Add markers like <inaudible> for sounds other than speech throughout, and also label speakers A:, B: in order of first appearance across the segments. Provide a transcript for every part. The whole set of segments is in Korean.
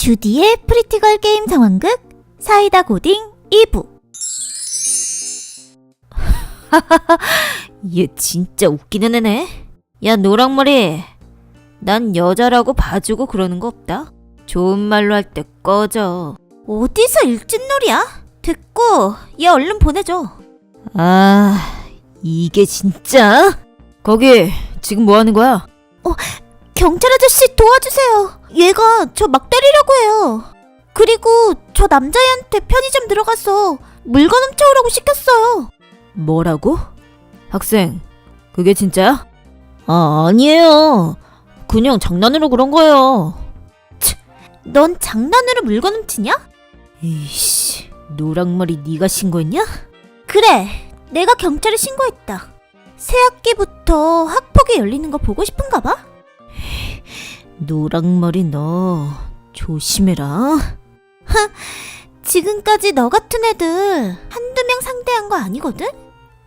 A: 주디의 프리티걸 게임 상황극 사이다 고딩 2부 <laughs>
B: 얘 진짜 웃기는 애네. 야, 노랑머리. 난 여자라고 봐주고 그러는 거 없다. 좋은 말로 할 때 꺼져.
A: 어디서 일진놀이야? 됐고 얘 얼른 보내줘
B: 아, 이게 진짜? 거기, 지금 뭐 하는 거야?
A: 경찰 아저씨 도와주세요 얘가 저 막 때리려고 해요 그리고 저 남자애한테 편의점 들어가서 물건 훔쳐오라고 시켰어요
B: 뭐라고? 학생, 그게 진짜야? 아, 아니에요. 그냥 장난으로 그런 거예요.
A: 넌 장난으로 물건 훔치냐?
B: 이씨, 노랑머리 네가 신고했냐?
A: 그래 내가 경찰에 신고했다 새 학기부터 학폭이 열리는 거 보고 싶은가 봐
B: 노랑머리 너 조심해라.
A: 지금까지 너 같은 애들 한두 명 상대한 거 아니거든?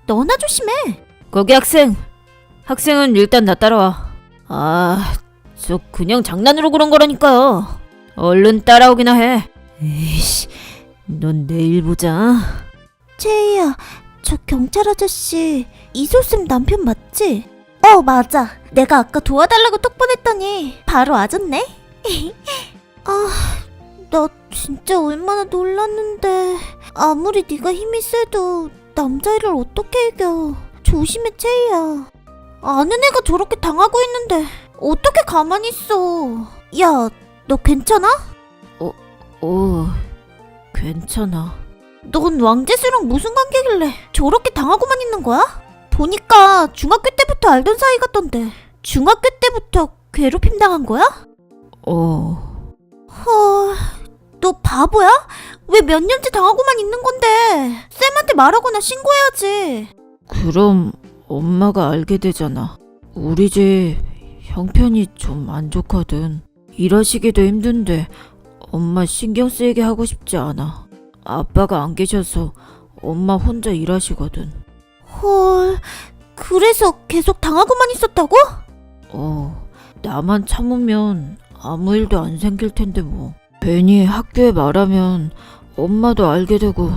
A: 너나 조심해.
B: 거기 학생. 학생은 일단 나 따라와. 아, 저 그냥 장난으로 그런 거라니까요. 얼른 따라오기나 해. 에이씨, 넌 내일 보자.
A: 채희야, 저 경찰 아저씨 이소쌤 남편 맞지? 어, 맞아. 내가 아까 도와달라고 톡 보냈더니 바로 와줬네. <laughs> 아, 나 진짜 얼마나 놀랐는데. 아무리 네가 힘이 세도 남자애를 어떻게 이겨. 조심해, 채희야. 아는 애가 저렇게 당하고 있는데 어떻게 가만히 있어. 야, 너 괜찮아?
B: 오, 괜찮아.
A: 넌 왕재수랑 무슨 관계길래 저렇게 당하고만 있는 거야? 보니까 중학교 때부터 알던 사이 같던데 중학교 때부터 괴롭힘 당한 거야?
B: 어,
A: 헐, 너 바보야? 왜 몇 년째 당하고만 있는 건데 쌤한테 말하거나 신고해야지
B: 그럼 엄마가 알게 되잖아. 우리 집 형편이 좀 안 좋거든. 일하시기도 힘든데 엄마 신경 쓰이게 하고 싶지 않아. 아빠가 안 계셔서 엄마 혼자 일하시거든.
A: 헐, 그래서 계속 당하고만 있었다고?
B: 어, 나만 참으면 아무 일도 안 생길 텐데 뭐. 괜히 학교에 말하면 엄마도 알게 되고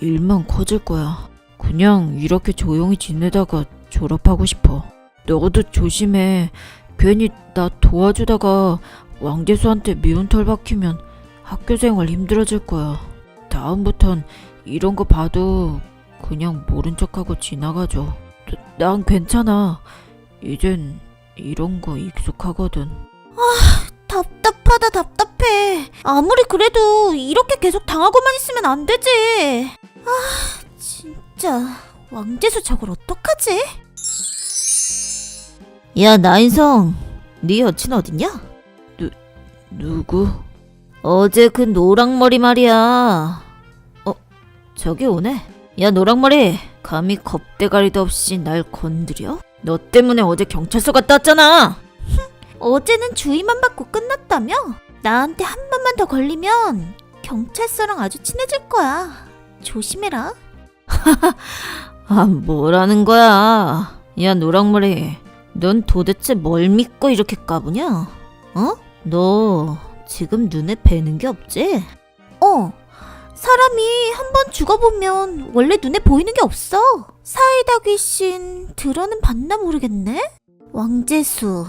B: 일만 커질 거야. 그냥 이렇게 조용히 지내다가 졸업하고 싶어. 너도 조심해. 괜히 나 도와주다가 왕재수한테 미운 털 박히면 학교 생활 힘들어질 거야. 다음부턴 이런 거 봐도 그냥 모른 척하고 지나가줘. 난 괜찮아. 이젠 이런 거 익숙하거든.
A: 답답하다 답답해 아무리 그래도 이렇게 계속 당하고만 있으면 안 되지 아 진짜 왕재수 저걸 어떡하지?
B: 야 나인성, 네 여친 어딨냐? 누 누구? 어제 그 노랑머리 말이야. 어 저기 오네. 야 노랑머리, 감히 겁대가리도 없이 날 건드려? 너 때문에 어제 경찰서 갔다 왔잖아. <laughs>
A: 어제는 주의만 받고 끝났다며? 나한테 한 번만 더 걸리면 경찰서랑 아주 친해질 거야. 조심해라. <laughs>
B: 아 뭐라는 거야? 야 노랑머리, 넌 도대체 뭘 믿고 이렇게 까부냐? 어? 너 지금 눈에 뵈는 게 없지?
A: 어, 사람이 한 번 죽어보면 원래 눈에 보이는 게 없어. 사이다 귀신 들어는 봤나 모르겠네? 왕재수,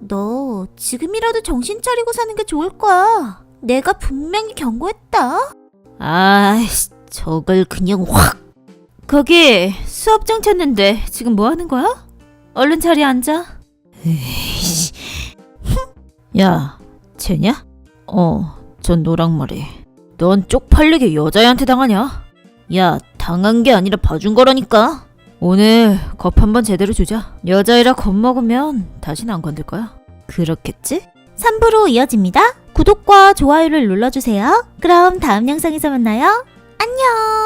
A: 너 지금이라도 정신 차리고 사는 게 좋을 거야. 내가 분명히 경고했다.
B: 아이씨, 저걸 그냥 확. 거기 수업장 찾는데 지금 뭐 하는 거야? 얼른 자리에 앉아. <laughs> 야, 쟤냐? 어, 전 노랑머리. 넌 쪽팔리게 여자애한테 당하냐? 야, 당한 게 아니라 봐준 거라니까. 오늘 겁 한번 제대로 주자. 여자애라 겁먹으면 다신 안 건들 거야. 그렇겠지?
A: 3부로 이어집니다. 구독과 좋아요를 눌러주세요. 그럼 다음 영상에서 만나요. 안녕!